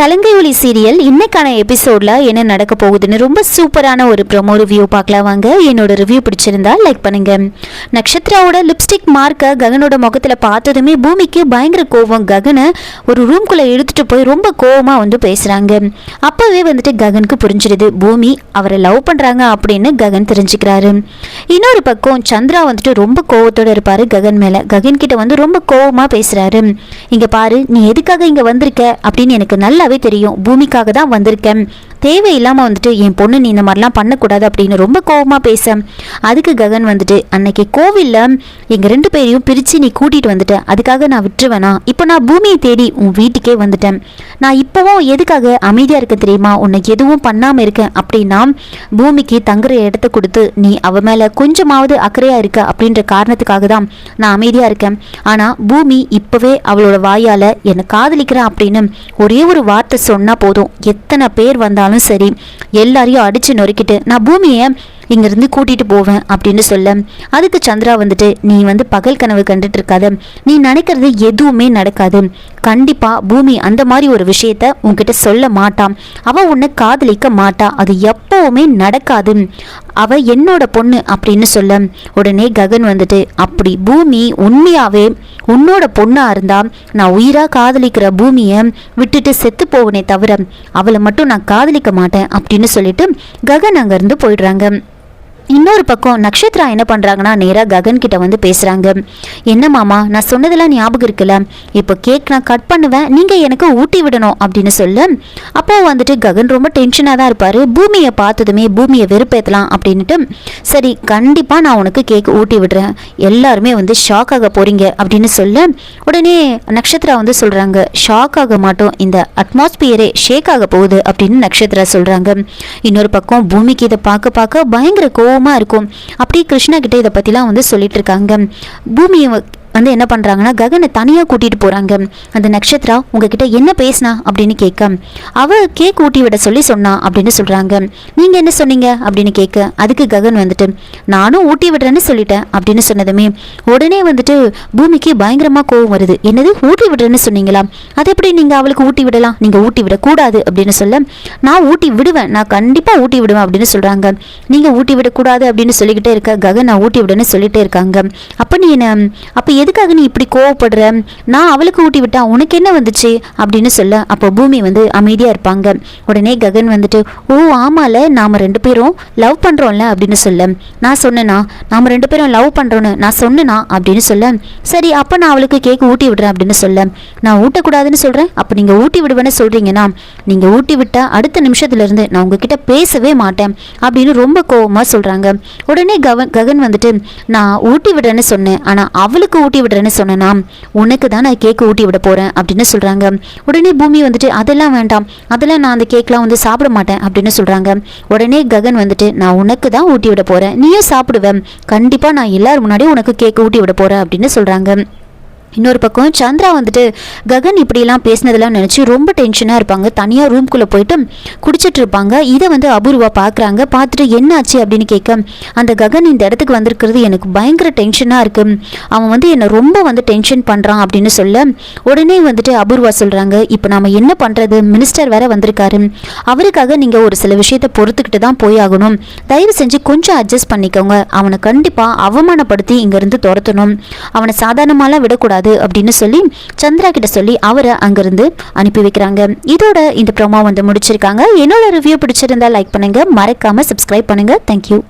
சலங்கை ஒளி சீரியல் இன்னைக்கான எபிசோடில் என்ன நடக்க போகுதுன்னு ரொம்ப சூப்பரான ஒரு ப்ரொமோ ரிவ்யூ பார்க்கலாம் வாங்க. என்னோட ரிவ்யூ பிடிச்சிருந்தா லைக் பண்ணுங்க. நக்ஷத்ராவோட லிப்ஸ்டிக் மார்க்கை ககனோட முகத்தில் பார்த்ததுமே பூமிக்கு பயங்கர கோவம் ககனை ஒரு ரூம்குள்ளே எடுத்துகிட்டு போய் ரொம்ப கோபமாக வந்து பேசுகிறாங்க அப்போவே வந்துட்டு ககனுக்கு புரிஞ்சிடுது. பூமி அவரை லவ் பண்ணுறாங்க அப்படின்னு ககன் தெரிஞ்சுக்கிறாரு. இன்னொரு பக்கம் சந்திரா வந்துட்டு ரொம்ப கோவத்தோடு இருப்பார் ககன் மேலே. ககன் கிட்ட வந்து ரொம்ப கோபமாக பேசுகிறாரு இங்கே பாரு நீ எதுக்காக இங்கே வந்திருக்க? அப்படின்னு எனக்கு நல்லா நல்லாவே தெரியும். பூமிக்காக தான் வந்திருக்கேன். தேவையில்லாமல் வந்துட்டு என் பொண்ணு நீ இந்த மாதிரிலாம் பண்ணக்கூடாது அப்படின்னு ரொம்ப கோபமாக பேச அதுக்கு ககன் வந்துட்டு அன்னைக்கு கோவில்ல எங்கள் ரெண்டு பேரையும் பிரித்து நீ கூட்டிகிட்டு வந்துட்ட. அதுக்காக நான் விட்டுருவேனா? இப்போ நான் பூமியை தேடி உன் வீட்டுக்கே வந்துட்டேன். நான் இப்போவும் எதுக்காக அமைதியாக இருக்க தெரியுமா? உன்னை எதுவும் பண்ணாமல் இருக்கேன் அப்படின்னா பூமிக்கு தங்குற இடத்த கொடுத்து நீ அவ மேலே கொஞ்சமாவது அக்கறையாக இருக்க அப்படின்ற காரணத்துக்காக தான் நான் அமைதியாக இருக்கேன். ஆனால் பூமி இப்போவே அவளோட வாயால் என்னை காதலிக்கிறேன் அப்படின்னு ஒரே ஒரு வார்த்தை சொன்னால் போதும். எத்தனை பேர் வந்தாலும் சரி எல்லாரையும் அடிச்சு நொறுக்கிட்டு நான் பூமியை இங்கேருந்து கூட்டிட்டு போவேன் அப்படின்னு சொல்ல அதுக்கு சந்திரா வந்துட்டு நீ வந்து பகல் கனவு கண்டுட்டு இருக்காத. நீ நினைக்கிறது எதுவுமே நடக்காது. கண்டிப்பா பூமி அந்த மாதிரி ஒரு விஷயத்த உன்கிட்ட சொல்ல மாட்டான். அவ உன்னை காதலிக்க மாட்டா. அது எப்பவுமே நடக்காது. அவ என்னோட பொண்ணு அப்படின்னு சொல்ல உடனே ககன் வந்துட்டு அப்படி பூமி உண்மையாவே உன்னோட பொண்ணாக இருந்தால் நான் உயிராக காதலிக்கிற பூமியை விட்டுட்டு செத்து போவனே தவிர அவளை மட்டும் நான் காதலிக்க மாட்டேன் அப்படின்னு சொல்லிட்டு ககன் அங்கேருந்து போயிடுறாங்க. இன்னொரு பக்கம் நக்ஷத்ரா என்ன பண்ணுறாங்கன்னா நேராக ககன் கிட்ட வந்து பேசுகிறாங்க என்ன மாமா நான் சொன்னதெல்லாம் ஞாபகம் இருக்குல்ல? இப்போ கேக் நான் கட் பண்ணுவேன் நீங்கள் எனக்கு ஊட்டி விடணும் அப்படின்னு சொல்ல அப்போ வந்துட்டு ககன் ரொம்ப டென்ஷனாக தான் இருப்பார். பூமியை பார்த்ததுமே பூமியை வெறுப்பேற்றலாம் அப்படின்ட்டு சரி கண்டிப்பாக நான் உனக்கு கேக் ஊட்டி விடுறேன். எல்லாருமே வந்து ஷாக் ஆக போகிறீங்க அப்படின்னு சொல்ல உடனே நக்ஷத்ரா வந்து சொல்கிறாங்க ஷாக் ஆக மாட்டோம். இந்த அட்மாஸ்பியரே ஷேக் ஆக போகுது அப்படின்னு நக்ஷத்ரா சொல்கிறாங்க இன்னொரு பக்கம் பூமிக்கு இதை பார்க்க பார்க்க பயங்கர கோவம் இருக்கும். அப்படியே கிருஷ்ணா கிட்ட இதை பற்றிலாம் வந்து சொல்லிட்டு இருக்காங்க. பூமியை வந்து என்ன பண்ணுறாங்கன்னா ககனை தனியாக கூட்டிகிட்டு போகிறாங்க அந்த நட்சத்திரா உங்ககிட்ட என்ன பேசினா அப்படின்னு கேட்க அவள் கேக் ஊட்டி விட சொல்லி சொன்னா அப்படின்னு சொல்கிறாங்க நீங்கள் என்ன சொன்னீங்க? அப்படின்னு கேட்க அதுக்கு ககன் வந்துட்டு நானும் ஊட்டி விடுறேன்னு சொல்லிட்டேன் அப்படின்னு சொன்னதுமே உடனே வந்துட்டு பூமிக்கு பயங்கரமாக கோவம் வருது. என்னது? ஊட்டி விடுறேன்னு சொன்னீங்களா? அது எப்படி நீங்கள் அவளுக்கு ஊட்டி விடலாம்? நீங்கள் ஊட்டி விடக்கூடாது அப்படின்னு சொல்ல நான் ஊட்டி விடுவேன். நான் கண்டிப்பாக ஊட்டி விடுவேன் அப்படின்னு சொல்கிறாங்க நீங்க ஊட்டி விடக்கூடாது அப்படின்னு சொல்லிக்கிட்டே இருக்க ககன் நான் ஊட்டி விடுன்னு சொல்லிட்டே இருக்காங்க. அப்போ நீ என்ன அப்போ எதுக்காக நீ இப்படி கோவப்படுற? நான் அவளுக்கு ஊட்டி விட்டா உனக்கு என்ன வந்துச்சு? அப்படின்னு சொல்ல அப்போ பூமி வந்து அமைதியாக இருப்பாங்க. உடனே ககன் வந்துட்டு ஓ ஆமால நாம ரெண்டு பேரும் லவ் பண்ணுறோம்ல அப்படின்னு சொல்ல நான் சொன்னேனா? நாம ரெண்டு பேரும் லவ் பண்ணுறோன்னு நான் சொன்னேனா? அப்படின்னு சொல்ல சரி அப்போ நான் அவளுக்கு கேக் ஊட்டி விடுறேன் அப்படின்னு சொல்ல நான் ஊட்டக்கூடாதுன்னு சொல்கிறேன் அப்போ நீங்கள் ஊட்டி விடுவேன்னு சொல்கிறீங்கன்னா நீங்கள் ஊட்டி விட்டால் அடுத்த நிமிஷத்துலேருந்து நான் உங்ககிட்ட பேசவே மாட்டேன் அப்படின்னு ரொம்ப கோபமாக சொல்கிறாங்க உடனே கவன் ககன் வந்துட்டு நான் ஊட்டி விடுறேன்னு சொன்னேன் ஆனால் அவளுக்கு ஊட்டி விடுறேன்னு சொன்னேனா உனக்கு தான் நான் கேக் ஊட்டி விட போறேன் அப்படின்னு சொல்றாங்க. உடனே பூமி வந்துட்டு அதெல்லாம் வேண்டாம். அதெல்லாம் நான் அந்த கேக்லாம் வந்து சாப்பிட மாட்டேன் அப்படின்னு சொல்றாங்க. உடனே ககன் வந்துட்டு நான் உனக்கு தான் ஊட்டி விட போறேன். நீயும் சாப்பிடுவேன் கண்டிப்பா நான் எல்லாரும் முன்னாடியும் உனக்கு கேக் ஊட்டி விட போறேன் அப்படின்னு சொல்றாங்க. இன்னொரு பக்கம் சந்திரா வந்துட்டு ககன் இப்படிலாம் பேசினதெல்லாம் நினச்சி ரொம்ப டென்ஷனாக இருப்பாங்க. தனியாக ரூம்குள்ளே போயிட்டு குடிச்சிட்டு இருப்பாங்க. இதை வந்து அபூர்வா பார்க்குறாங்க பார்த்துட்டு என்னாச்சு அப்படின்னு கேட்க அந்த ககன் இந்த இடத்துக்கு வந்திருக்கிறது எனக்கு பயங்கர டென்ஷனாக இருக்குது அவன் வந்து என்னை ரொம்ப வந்து டென்ஷன் பண்ணுறான் அப்படின்னு சொல்ல உடனே வந்துட்டு அபூர்வா சொல்கிறாங்க இப்போ நாம் என்ன பண்ணுறது மினிஸ்டர் வேற வந்திருக்காரு. அவருக்காக நீங்கள் ஒரு சில விஷயத்தை பொறுத்துக்கிட்டு தான் போய் ஆகணும். தயவு செஞ்சு கொஞ்சம் அட்ஜஸ்ட் பண்ணிக்கோங்க. அவனை கண்டிப்பாக அவமானப்படுத்தி இங்கேருந்து துரத்தணும். அவனை சாதாரணமாலாம் விடக்கூடாது. அப்படின்னு சொல்லி சந்திரா கிட்ட சொல்லி அவரை அங்கிருந்து அனுப்பி வைக்கிறாங்க. இதோட இந்த ப்ரோமோ வந்து முடிச்சிருக்காங்க. என்னோட ரிவ்யூ பிடிச்சிருந்தா லைக் பண்ணுங்க. மறக்காம சப்ஸ்கிரைப் பண்ணுங்க. தேங்க்யூ